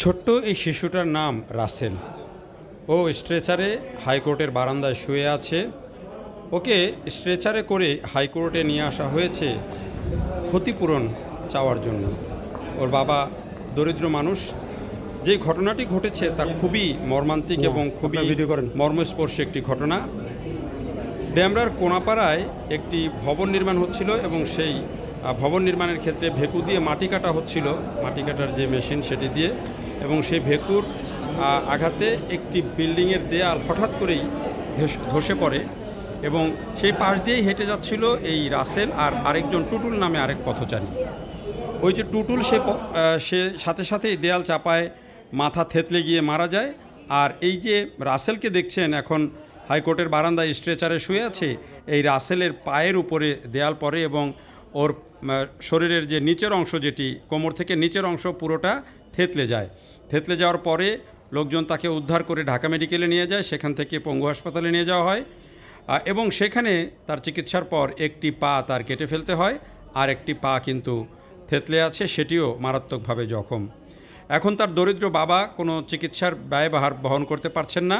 ছোট্ট এই শিশুটার নাম রাসেল। ও স্ট্রেচারে হাইকোর্টের বারান্দায় শুয়ে আছে। ওকে স্ট্রেচারে করে হাইকোর্টে নিয়ে আসা হয়েছে ক্ষতিপূরণ চাওয়ার জন্য। ওর বাবা দরিদ্র মানুষ। যে ঘটনাটি ঘটেছে তা খুবই মর্মান্তিক এবং খুবই। মর্মস্পর্শী একটি ঘটনা। ড্যামরার কোনাপাড়ায় একটি ভবন নির্মাণ হচ্ছিল এবং সেই ভবন নির্মাণের ক্ষেত্রে ভেকু দিয়ে মাটি কাটা হচ্ছিল। মাটি কাটার যে মেশিন সেটি দিয়ে। এবং সেই ভেকুর আঘাতে একটি বিল্ডিংয়ের দেয়াল হঠাৎ করেই ধসে পড়ে এবং সেই পাশ দিয়েই হেঁটে যাচ্ছিল এই রাসেল আর আরেকজন টুটুল নামে আরেক পথচারী। ওই যে টুটুল সে সে সাথে সাথেই দেয়াল চাপায় মাথা থেতলে গিয়ে মারা যায় আর এই যে রাসেলকে দেখছেন এখন হাইকোর্টের বারান্দায় স্ট্রেচারে শুয়ে আছে, এই রাসেলের পায়ের উপরে দেয়াল পড়ে এবং ওর শরীরের যে নিচের অংশ যেটি কোমর থেকে নিচের অংশ পুরোটা থেতলে যায়। থেতলে যাওয়ার পরে লোকজন তাকে উদ্ধার করে ঢাকা মেডিকেলে নিয়ে যায়, সেখান থেকে পঙ্গু হাসপাতালে নিয়ে যাওয়া হয়। এবং সেখানে তার চিকিৎসার পর একটি পা তার কেটে ফেলতে হয়, আর একটি পা কিন্তু থেতলে আছে, সেটিও মারাত্মকভাবে জখম। এখন তার দরিদ্র বাবা কোনো চিকিৎসার ব্যয়ভার বহন করতে পারছেন না।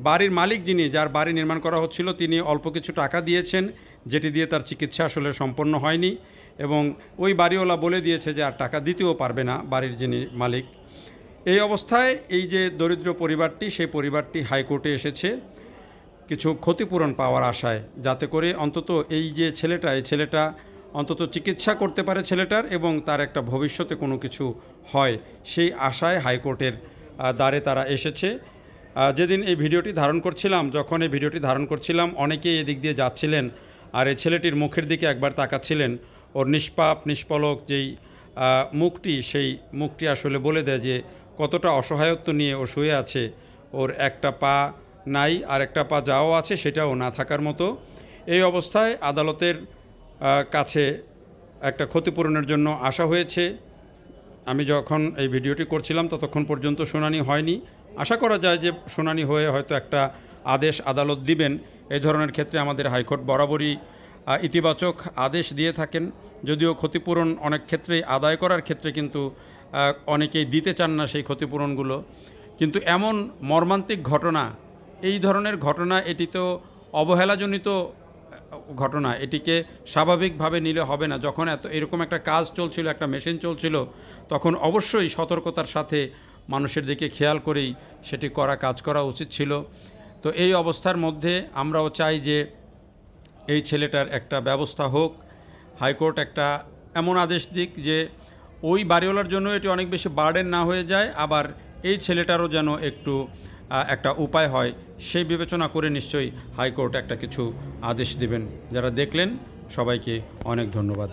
বাড়ির মালিক যিনি, যার বাড়ি নির্মাণ করা হচ্ছিল, তিনি অল্প কিছু টাকা দিয়েছেন, যেটি দিয়ে তার চিকিৎসা আসলে সম্পন্ন হয়নি। এবং ওই বাড়িওয়ালা বলে দিয়েছে যে আর টাকা দিতেও পারবে না বাড়ির যিনি মালিক। এই অবস্থায় এই যে দরিদ্র পরিবারটি, সেই পরিবারটি হাইকোর্টে এসেছে কিছু ক্ষতিপূরণ পাওয়ার আশায়, যাতে করে অন্তত এই যে ছেলেটা, এই ছেলেটা অন্তত চিকিৎসা করতে পারে ছেলেটার এবং তার একটা ভবিষ্যতে কোনো কিছু হয়, সেই আশায় হাইকোর্টের দ্বারে তারা এসেছে। যেদিন এই ভিডিওটি ধারণ করছিলাম, যখন এই ভিডিওটি ধারণ করছিলাম, অনেকেই এদিক দিয়ে যাচ্ছিলেন আর এই ছেলেটির মুখের দিকে একবার তাকাচ্ছিলেন। ওর নিষ্পাপ, নিষ্পলক যেই মুখটি সেই মুখটি আসলে বলে দেয় যে কতটা অসহায়ত্ব নিয়ে ও শুয়ে আছে। ওর একটা পা নাই, আর একটা পা যাও আছে, সেটাও না থাকার মতো। এই অবস্থায় আদালতের কাছে একটা ক্ষতিপূরণের জন্য আসা হয়েছে। আমি যখন এই ভিডিওটি করছিলাম, ততক্ষণ পর্যন্ত শুনানি হয়নি। আশা করা যায় যে শুনানি হয়ে হয়তো একটা আদেশ আদালত দিবেন। এই ধরনের ক্ষেত্রে আমাদের হাইকোর্ট বরাবরই ইতিবাচক আদেশ দিয়ে থাকেন। যদিও ক্ষতিপূরণ অনেক ক্ষেত্রে আদায় করার ক্ষেত্রে কিন্তু অনেকেই দিতে চান না সেই ক্ষতিপূরণগুলো। কিন্তু এমন মর্মান্তিক ঘটনা, এই ধরনের ঘটনা, এটি তো অবহেলাজনিত ঘটনা। এটিকে স্বাভাবিকভাবে নিলে হবে না। যখন এত, এরকম একটা কাজ চলছিল, একটা মেশিন চলছিল, তখন অবশ্যই সতর্কতার সাথে মানুষের দিকে খেয়াল করেই সেটি করা, কাজ করা উচিত ছিল। তো এই অবস্থার মধ্যে আমরাও চাই যে এই ছেলেটার একটা ব্যবস্থা হোক, হাইকোর্ট একটা এমন আদেশ দিক যে ওই বাড়িওয়ালার জন্য এটি অনেক বেশি বার্ডেন না হয়ে যায়, আবার এই ছেলেটারও যেন একটু একটা উপায় হয়, সেই বিবেচনা করে নিশ্চয়ই হাইকোর্ট একটা কিছু আদেশ দেবেন। যারা দেখলেন, সবাইকে অনেক ধন্যবাদ।